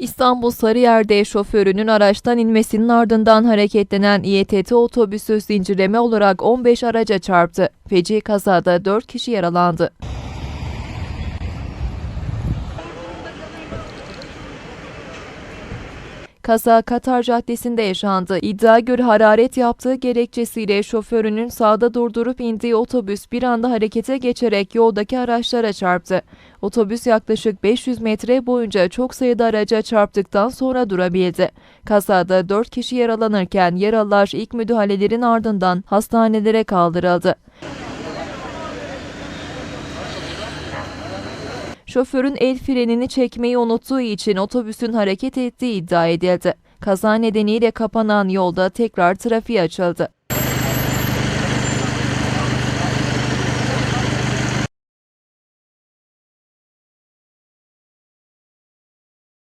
İstanbul Sarıyer'de şoförünün araçtan inmesinin ardından hareketlenen İETT otobüsü zincirleme olarak 15 araca çarptı. Feci kazada 4 kişi yaralandı. Kaza Katar Caddesi'nde yaşandı. İddia göre hararet yaptığı gerekçesiyle şoförünün sağda durdurup indiği otobüs bir anda harekete geçerek yoldaki araçlara çarptı. Otobüs yaklaşık 500 metre boyunca çok sayıda araca çarptıktan sonra durabildi. Kazada 4 kişi yaralanırken yaralılar ilk müdahalelerin ardından hastanelere kaldırıldı. Şoförün el frenini çekmeyi unuttuğu için otobüsün hareket ettiği iddia edildi. Kaza nedeniyle kapanan yolda tekrar trafiğe açıldı.